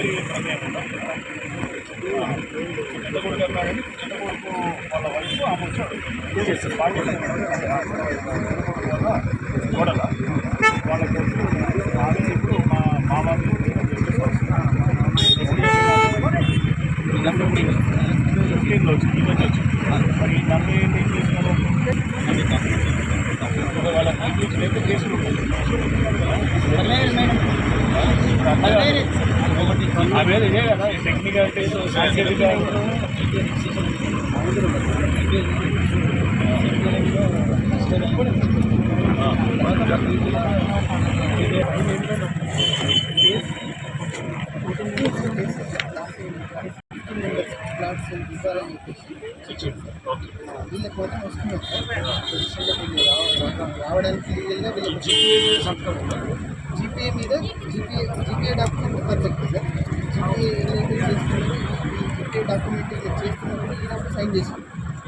తండ్రి కొడుకు చిన్న కొడుకు వాళ్ళ వైపు ఆమె వచ్చాడు చేస్తారు వాళ్ళ కొడుకు ఆమె ఇప్పుడు మా మామకి ఫిఫ్టీన్లో ఈ మధ్య వచ్చింది మరి ఈ ఏం చేసినారు వాళ్ళ కేసులు ఆ ప్లాట్స్ ఇవ్వాలని చెప్పేసి వీళ్ళ కోసం వస్తున్నారు రావడానికి లీగల్గా సంతకం జీపీఏ మీద GPA GPA document perfect sir. GPA ఏదైతే చేస్తున్నారు ఈ జీపీఏ డాక్యుమెంట్ చేస్తున్నారు ఈయన సైన్ చేసి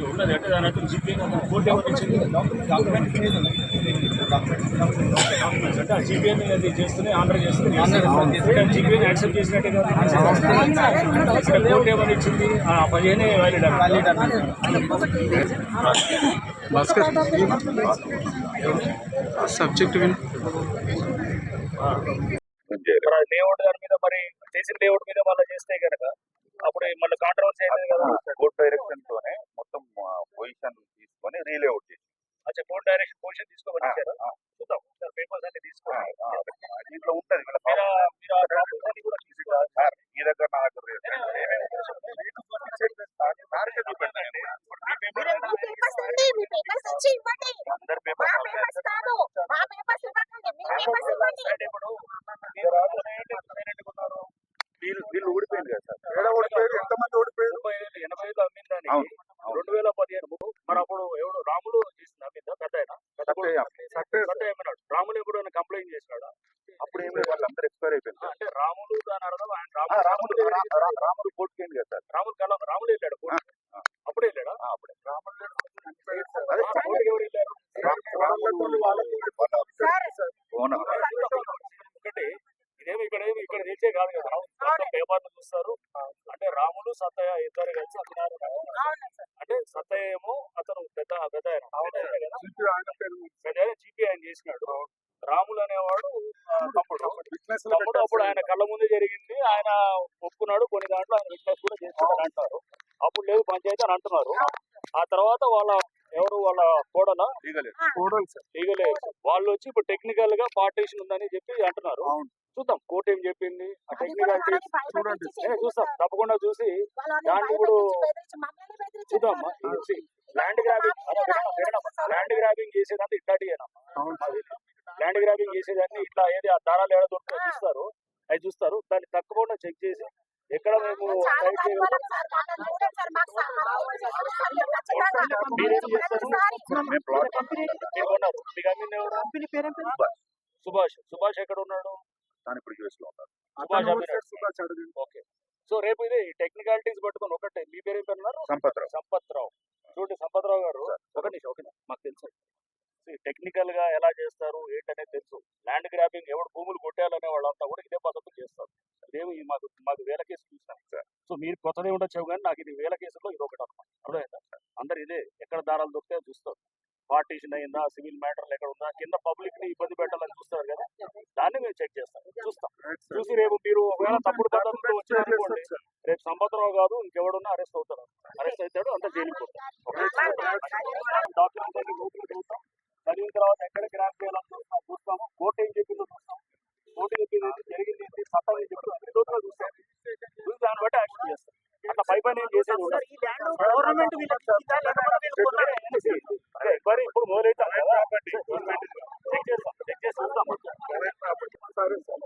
ఉన్నది అంటే దాని అర్థం జీపీ కోర్టు ఏమని ఇచ్చింది? డాక్యుమెంట్ డాక్యుమెంట్స్ అంటే ఆ జీపీఎన్ అది చేస్తూనే ఆర్డర్ చేస్తుంది జీపీఎన్ యాక్సెప్ట్ చేసినట్టే కదా. కోర్టు ఏమని ఇచ్చింది? ఆ పదిహేనే valid Bhaskar. Subject win. Layout దాని మీద మరి చేసిన లేఅవుట్ మీద మళ్ళీ చేస్తే కనుక అప్పుడు మళ్ళీ కాంట్రవర్సీ అయింది కదా. కోర్ట్ డైరెక్షన్ తోనే మొత్తం పొజిషన్ తీసుకొని రీలేఅవుట్ చేసి. అచ్చా కోర్ట్ డైరెక్షన్ పొజిషన్ తీసుకోమని చూద్దాం ఒకసారి పేపర్స్ అన్ని తీసుకోండి. ఆ, దీంట్లో ఉంటది సార్ మీ దగ్గర నా దగ్గర లేదు. సార్కే చూపెట్టండి. ఇప్పుడు మీ పేపర్ మీ పేపర్స్ అండి మీ పేపర్స్ వచ్చి ఇవ్వండి అందరి మా పేపర్ పేపర్స్ కాదు మా పేపర్స్ ఇవ్వకండి మీ పేపర్స్ ఇవ్వండి అంటే ఇప్పుడు మీరు రాజునే ఎన్నుకున్నారు వీళ్ళు వీళ్ళు ఊడిపోయింది కదా సార్ ఏడ ఓడిపోయారు ఎంతమంది ఓడిపోయారు ముప్పై వేలు ఎనభై వేలు అమ్మిన దానికి అవును, అవును. రెండు వేల పదిహేను మరి అప్పుడు ఎవడు రాములు చేసింది అమ్మిందా పెద్ద ఆయన పెద్ద కొడుకు సత్య. సత్య. పెద్ద ఏమన్నాడు రాములు ఎప్పుడు కంప్లైంట్ చేసినాడా అప్పుడు ఏం లేదు ఎక్స్పైర్ అయిపోయింది అంటే రాములు దాని అర్థం ఆయన ఆ, రాములు రాములు రా- రా- రాములు కోర్టుకి వెళ్ళి కదా సార్. రాములు కల రాములు వెళ్ళాడు. అప్పుడు వెళ్ళాడా? అప్పుడే. రాములు అదే ఎవరు వెళ్ళారు? రాములు వాళ్ళ సార్ ఓనర్ ఒకటి ఇదేమి ఇక్కడ ఏమి ఇక్కడ తెలిసే కాదు కదా మొత్తం పేపర్లు చూస్తారు అంటే రాములు సత్తయ్య ఇద్దరు కలిసి అన్నారు అవును సార్ అంటే సత్తయ్య ఏమో అతను పెద్ద ఆయన జీపీ చేసినాడు. రాములు అనేవాడు తమ్ముడు తమ్ముడు. అప్పుడు ఆయన కళ్ళ ముందు జరిగింది. ఆయన ఒప్పుకున్నాడు కొన్ని దాంట్లో ఆయన విట్నెస్ కూడా చేస్తున్నాడు అంటారు. అప్పుడు లేదు పంచాయతీ అని అంటున్నారు. ఆ తర్వాత వాళ్ళ ఎవరు వాళ్ళ కోడల? లీగల్. వాళ్ళు వచ్చి ఇప్పుడు టెక్నికల్గా పార్టీషన్ ఉందని చెప్పి అంటున్నారు. చూద్దాం కోర్టు ఏం చెప్పింది? ఆ టెక్నికాలిటీ చేసింది చూస్తాం. తప్పకుండా చూసి దాన్ని ఇప్పుడు భయపెట్టించి ల్యాండ్ గ్రాబింగ్ ల్యాండ్ గ్రాబింగ్ చేసేదంటే ఇట్లాంటివేనమ్మా. ల్యాండ్ గ్రాబింగ్ చేసేదాన్ని ఇట్లా ఏది ఆ దారాలు ఏడ దొరుకుతాయో చూస్తారు. అవి చూస్తారు. దాన్ని తప్పకుండా చెక్ చేసి ఎక్కడ మేము సుభాష్. సుభాష్ ఎక్కడ ఉన్నాడు? దాని ఇప్పుడు యూఎస్లో ఉన్నారు సుభాష్ ఓకే. సో రేపు ఇది టెక్నికాలిటీస్ పట్టుకొని ఒకటే. మీ పేరు ఏం సంపత్ రావు సంపత్ రావు చూడండి సంపత్ రావు గారు ఒక నిమిషం ఒక నిమిషం. మాకు తెలుసు. టెక్నికల్గా ఎలా చేస్తారు ఏంటనేది తెలుసు. ల్యాండ్ గ్రాబింగ్ ఎవడు భూములు కొట్టాలనే వాళ్ళంతా కూడా ఇదే పద్ధతి చేస్తారు. ఇదేమి మాకు మాకు వేల కేసులు చూసాం సార్. సో మీరు కొత్తదే ఉండొచ్చు కానీ నాకు ఇది వేల కేసుల్లో ఇది ఒకటి అనమాట అర్థమైందా? అందరు ఇదే ఎక్కడ దారాలు దొరికితే చూస్తారు. పార్టీషన్ అయిందా సివిల్ మ్యాటర్లు ఎక్కడ ఉందా కింద పబ్లిక్ని ఇబ్బంది పెట్టాలని చూస్తారు కదా. దాన్ని మేము చెక్ చేస్తాం. చూస్తాం. చూసి రేపు మీరు ఒకవేళ తప్పుడు పద్ధతిలో వచ్చినారనుకోండి రేపు సంపత్రావు కాదు ఇంకెవడున్నా అరెస్ట్ అవుతారు. అరెస్ట్ అవుతాడు అంతా జైలుకి డాక్యుమెంట్ డాక్యుమెంట్స్ అన్ని చూస్తాం. చదువుతాం చదివిన తర్వాత ఎక్కడ గ్రాప్ చేయాలని చూస్తాం చూస్తాము. కోర్టు ఏం చెప్పిందో చూస్తాం. కోర్టు చెప్పింది జరిగింది ఏంటి చట్టం ఏం చెప్పిందో అన్ని లోతుగా చూస్తాం. చూసి దాన్ని బట్టి యాక్షన్ చేస్తాం. అట్లా పై పని ఏం చేసేది గవర్నమెంట్ అదే మరి ఇప్పుడు మొదలైతే చెక్ చేస్తాం చెక్ చేసి చూస్తాం సరే సార్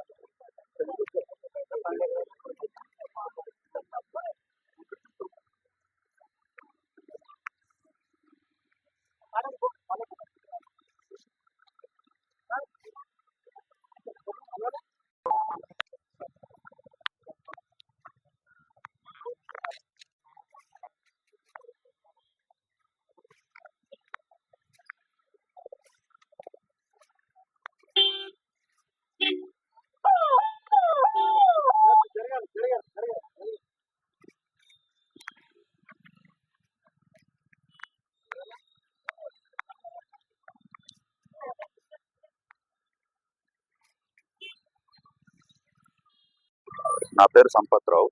నా పేరు సంపత్ రావు.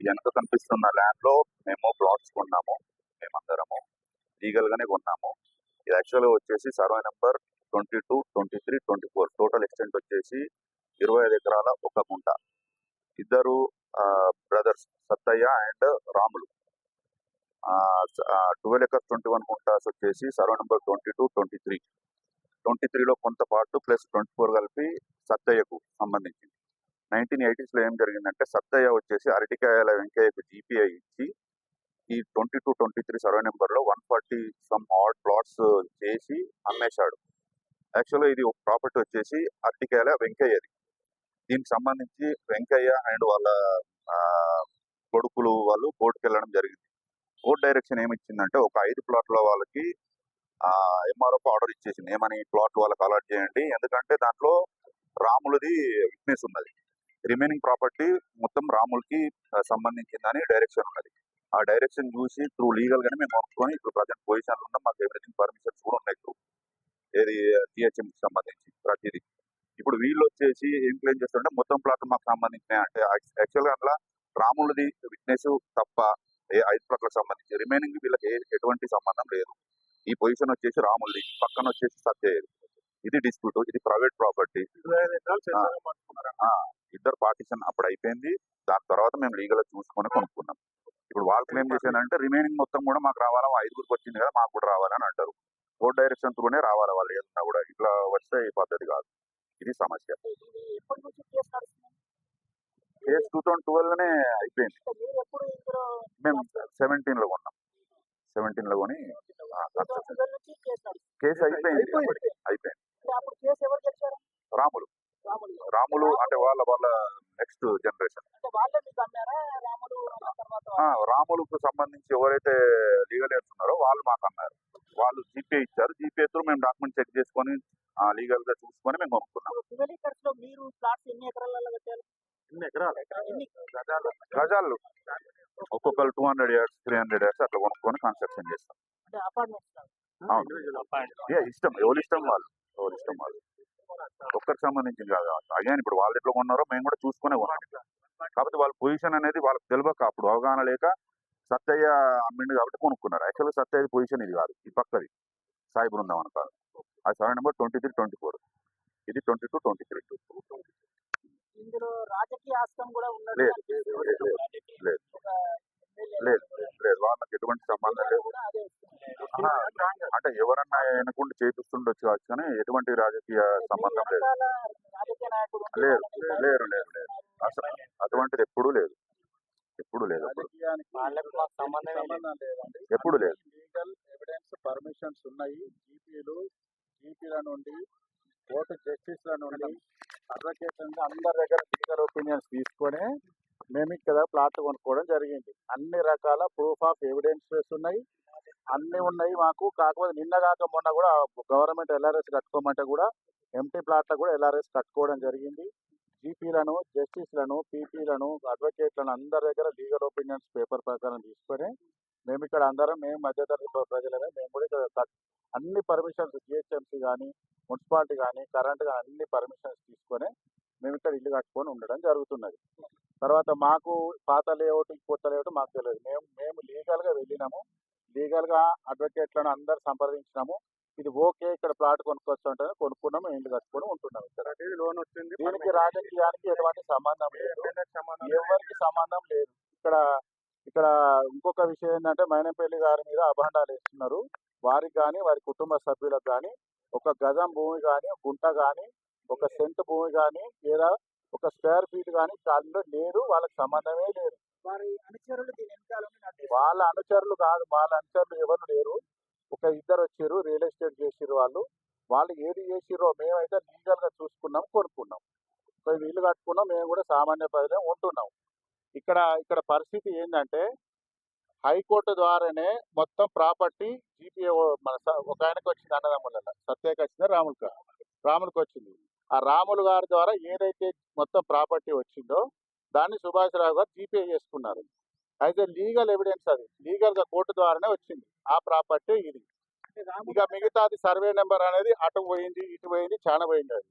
వెనక కనిపిస్తున్న ల్యాండ్లో మేము ప్లాట్స్ కొన్నాము. మేమందరము లీగల్ గానే కొన్నాము. ఇది యాక్చువల్గా వచ్చేసి survey number twenty two twenty three twenty four total extent వచ్చేసి ఇరవై ఐదు ఎకరాల ఒక గుంట. ఇద్దరు brothers Sattaiah and Ramulu. Twelve acres twenty one guntas వచ్చేసి survey number twenty two twenty three twenty త్రీలో కొంత పార్ట్ ప్లస్ ట్వంటీ ఫోర్ కలిపి సత్తయ్యకు సంబంధించి నైన్టీన్ ఎయిటీస్లో ఏం జరిగిందంటే సత్తయ్య వచ్చేసి అరటికాయల వెంకయ్యకు జీపీఐ ఇచ్చి ఈ twenty two twenty three survey నెంబర్లో one forty some odd plots చేసి అమ్మేశాడు. యాక్చువల్గా ఇది ఒక ప్రాపర్టీ వచ్చేసి అరటికాయల వెంకయ్యది. దీనికి సంబంధించి వెంకయ్య అండ్ వాళ్ళ కొడుకులు వాళ్ళు కోర్టుకు వెళ్ళడం జరిగింది. కోర్టు డైరెక్షన్ ఏమిచ్చిందంటే ఒక ఐదు ప్లాట్ల వాళ్ళకి ఎంఆర్ఎఫ్ ఆర్డర్ ఇచ్చేసింది. ఏమని ప్లాట్ వాళ్ళకి అలాట్ చేయండి. ఎందుకంటే దాంట్లో రాములది విట్నెస్ ఉన్నది. రిమైనింగ్ ప్రాపర్టీ మొత్తం రాములకి సంబంధించిందని డైరెక్షన్ ఉన్నది. ఆ డైరెక్షన్ చూసి త్రూ లీగల్ గానే మేము కొనుక్కొని ఇప్పుడు ప్రజెంట్ పొజిషన్ ఉన్నాం. మాకు ఎవ్రీథింగ్ పర్మిషన్స్ కూడా ఉన్నాయి త్రూ ఏది జిహెచ్ఎం సంబంధించి ప్రతిదీ. ఇప్పుడు వీళ్ళు వచ్చేసి ఏం క్లెయిమ్ చేస్తారంటే మొత్తం ప్లాట్ మాకు సంబంధించినాయి అంటే యాక్చువల్గా అందులో రాములది విట్నెస్ తప్ప ఏ ఐదు ప్లాట్లకు సంబంధించి రిమైనింగ్ వీళ్ళకి ఎటువంటి సంబంధం లేదు. ఈ పొజిషన్ వచ్చేసి రాములది పక్కన వచ్చేసి సత్యది ఇది. డిస్ప్యూట్ ఇది ప్రైవేట్ ప్రాపర్టీ ఇద్దరు పార్టీషన్ అప్పుడు అయిపోయింది దాని తర్వాత మేము లీగల్ చూసుకొని కొనుక్కున్నాం. ఇప్పుడు వాళ్ళు క్లెయిమ్ చేసేదంటే రిమైనింగ్ మొత్తం కూడా మాకు రావాలా? ఐదుగురికి వచ్చింది కదా మాకు కూడా రావాలని అంటారు. కోర్ట్ డైరెక్షన్ త్రూనే రావాలి వాళ్ళు? ఏదన్నా కూడా ఇట్లా వస్తే ఈ పద్ధతి కాదు. ఇది సమస్య. కేసు టూ థౌసండ్ ట్వెల్వ్లోనే అయిపోయింది మేము సెవెంటీన్లో కొన్నాం. సెవెంటీన్లో కొని కేసు అయిపోయింది. అయిపోయింది. రాములు. రాములు. అంటే వాళ్ళ వాళ్ళ నెక్స్ట్ జనరేషన్ రాములకు సంబంధించి ఎవరైతే లీగల్ ఎయిడ్స్ ఉన్నారో వాళ్ళు మాకు అన్నారు. వాళ్ళు జీపే ఇచ్చారు. జీపే త్రూ మేము డాక్యుమెంట్ చెక్ చేసుకొని లీగల్గా చూసుకొని మేము కొనుక్కున్నాం. గజాలు ఒక్కొక్కరు two hundred yards three hundred yards అట్లా కొనుక్కొని కన్స్ట్రక్షన్ చేస్తాం. ఇష్టం. ఎవరి ఇష్టం వాళ్ళు? ఎవరి ఇష్టం వాళ్ళు? ఒక్కరికి సంబంధించింది కాదు. అగైన్ ఇప్పుడు వాళ్ళు ఎట్లా కొన్నారో మేము కూడా చూసుకునే కొన్నాం. కాకపోతే వాళ్ళ పొజిషన్ అనేది వాళ్ళకి తెలియక అప్పుడు అవగాహన లేక సత్తయ్య అమ్మిండు కాబట్టి కొనుక్కున్నారు. యాక్చువల్గా సత్తయ్య పొజిషన్ ఇది కాదు. ఈ పక్కది. సాయి బృందావన్ కాదు అది seven number twenty three twenty four ఇది ట్వంటీ టూ ట్వంటీ త్రీ ఇందులో రాజకీయ కూడా లేదు, లేదు లేదు వాళ్ళకి ఎటువంటి సంబంధం లేదు కూడా అదే వస్తుంది. ఆహా, అంటే ఎవరన్నా ఎన్నుకుంటూ చేపిస్తుండొచ్చు కావచ్చు కానీ ఎటువంటి రాజకీయ సంబంధం లేదు. వాళ్ళని లేరు లేరు లేదు అసలు అటువంటిది ఎప్పుడూ లేదు. ఎప్పుడు లేదు ఎప్పుడు లేదు. లీగల్ ఎవిడెన్స్ పర్మిషన్స్ ఉన్నాయి. జీపీలు జీపీల నుండి కోర్టు జస్టిస్ల నుండి అడ్వకేట్ నుండి అందరి దగ్గర లీగల్ ఒపీనియన్స్ తీసుకొని మేము ఇక్కడ ప్లాట్ కొనుక్కోవడం జరిగింది. అన్ని రకాల ప్రూఫ్ ఆఫ్ ఎవిడెన్సెస్ ఉన్నాయి. అన్ని ఉన్నాయి మాకు. కాకపోతే నిన్న కాక మొన్న కూడా గవర్నమెంట్ ఎల్ఆర్ఎస్ కట్టుకోమంటే కూడా ఎంటీ ప్లాట్ల కూడా ఎల్ఆర్ఎస్ కట్టుకోవడం జరిగింది. జీపీలను జస్టిస్లను పీపీలను అడ్వకేట్లను అందరి దగ్గర లీగల్ ఒపీనియన్స్ పేపర్ ప్రకారం తీసుకొని మేము ఇక్కడ అందరం మేము మధ్యతరగతి ప్ర- ప్రజలమే మేము కూడా ఇక్కడ కట్- అన్ని పర్మిషన్స్ జిహెచ్ఎంసీ కానీ మున్సిపాలిటీ కానీ కరెంట్ కానీ అన్ని పర్మిషన్స్ తీసుకొని మేము ఇక్కడ ఇల్లు కట్టుకొని ఉండడం జరుగుతున్నది. తర్వాత మాకు పాత లేఅవుట్ కొత్త లేఅవుట్ మాకు తెలియదు. మేము మేము లీగల్గా వెళ్ళినాము. లీగల్గా అడ్వకేట్లను అందరు సంప్రదించినాము. ఇది ఓకే ఇక్కడ ప్లాట్ కొనుక్కోవచ్చు అంటే కొనుక్కున్నాము ఇల్లు కట్టుకొని ఉంటున్నాం ఇక్కడ లోన్ వచ్చింది దీనికి రాజకీయానికి ఎటువంటి సంబంధం లేదు. ఎవరికి సంబంధం లేదు. ఇక్కడ ఇక్కడ ఇంకొక విషయం ఏంటంటే మైనంపల్లి గారి మీద అభాండాలు వేస్తున్నారు. వారికి కానీ వారి కుటుంబ సభ్యులకు కానీ ఒక గజం భూమి కానీ గుంట కానీ ఒక సెంట్ భూమి కానీ లేదా ఒక స్క్వేర్ ఫీట్ కానీ దాంట్లో లేదు వాళ్ళకి సంబంధమే లేదు. వారి అనుచరులు దీని వెనకాలని వాళ్ళ అనుచరులు కాదు వాళ్ళ అనుచరులు ఎవరు లేరు. ఒక ఇద్దరు వచ్చారు రియల్ ఎస్టేట్ చేసిర్రు వాళ్ళు. వాళ్ళు ఏది చేసిర్రో మేమైతే లీగల్గా చూసుకున్నాం కొనుక్కున్నాం. వీళ్ళు ఇల్లు కట్టుకున్నాం మేము కూడా సామాన్య ప్రజలే ఉంటున్నాం. ఇక్కడ ఇక్కడ పరిస్థితి ఏంటంటే హైకోర్టు ద్వారానే మొత్తం ప్రాపర్టీ జీపీఏ మన ఒక ఆయనకు వచ్చింది అన్నదమ్ముల సత్యకి వచ్చింది రాములకు? రాములకు వచ్చింది. ఆ రాములు గారి ద్వారా ఏదైతే మొత్తం ప్రాపర్టీ వచ్చిందో దాన్ని సుభాష్ రావు గారు జీపే చేసుకున్నారు. అయితే లీగల్ ఎవిడెన్స్ అది. లీగల్గా కోర్టు ద్వారానే వచ్చింది. ఆ ప్రాపర్టీ ఇది. ఇక మిగతాది సర్వే నెంబర్ అనేది అటు పోయింది ఇటు పోయింది చాలా పోయింది అది.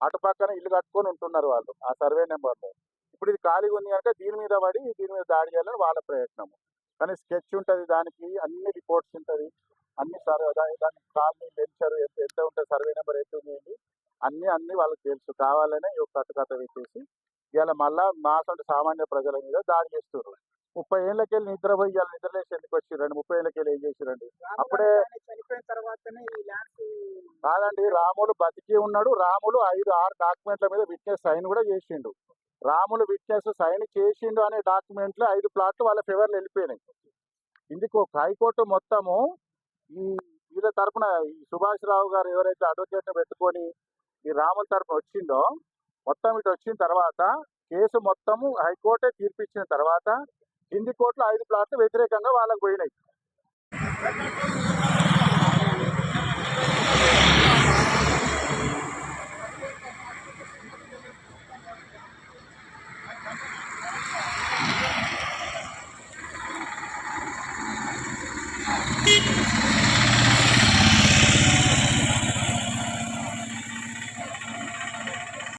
అటు పక్కన ఇల్లు కట్టుకొని ఉంటున్నారు వాళ్ళు ఆ సర్వే నెంబర్లో ఇప్పుడు ఇది ఖాళీగా ఉంది కనుక దీని మీద పడి దీని మీద దాడి చేయాలని వాళ్ళ ప్రయత్నం కానీ స్కెచ్ ఉంటుంది దానికి అన్ని రిపోర్ట్స్ ఉంటుంది. అన్ని సర్వే దానికి కాలనీ లెంచర్ ఎంత ఉంటుంది సర్వే నెంబర్ ఎంత ఉంది అన్ని అన్ని వాళ్ళకి తెలుసు. కావాలనే ఈ కథ కథ పెట్టేసి ఇవాళ మళ్ళా మాసంటి సామాన్య ప్రజల మీద దాడి చేస్తున్నారు. ముప్పై ఏళ్ళకెళ్ళి నిద్రపోయి ఇవాళ నిద్రలేసి ఎందుకు వచ్చిరండి ముప్పై ఏళ్ళకెళ్ళి ఏం చేసిరండి అప్పుడే చనిపోయిన తర్వాతనే కాదండి రాములు బతికి ఉన్నాడు. రాములు ఐదు ఆరు డాక్యుమెంట్ల మీద విట్నెస్ సైన్ కూడా చేసిండు. రాములు విట్నెస్ సైన్ చేసిండు అనే డాక్యుమెంట్లు ఐదు ప్లాట్లు వాళ్ళ ఫేవర్లు వెళ్ళిపోయినాయి. ఇందుకు హైకోర్టు మొత్తము ఈ వీళ్ళ తరపున ఈ సుభాష్ రావు గారు ఎవరైతే అడ్వకేట్ని పెట్టుకొని ఈ రాముల తరపున వచ్చిందో మొత్తం ఇటు వచ్చిన తర్వాత కేసు మొత్తము హైకోర్టే తీర్పిచ్చిన తర్వాత కింది కోర్టులో ఐదు ప్లాట్లు వ్యతిరేకంగా వాళ్ళకి పోయినాయి.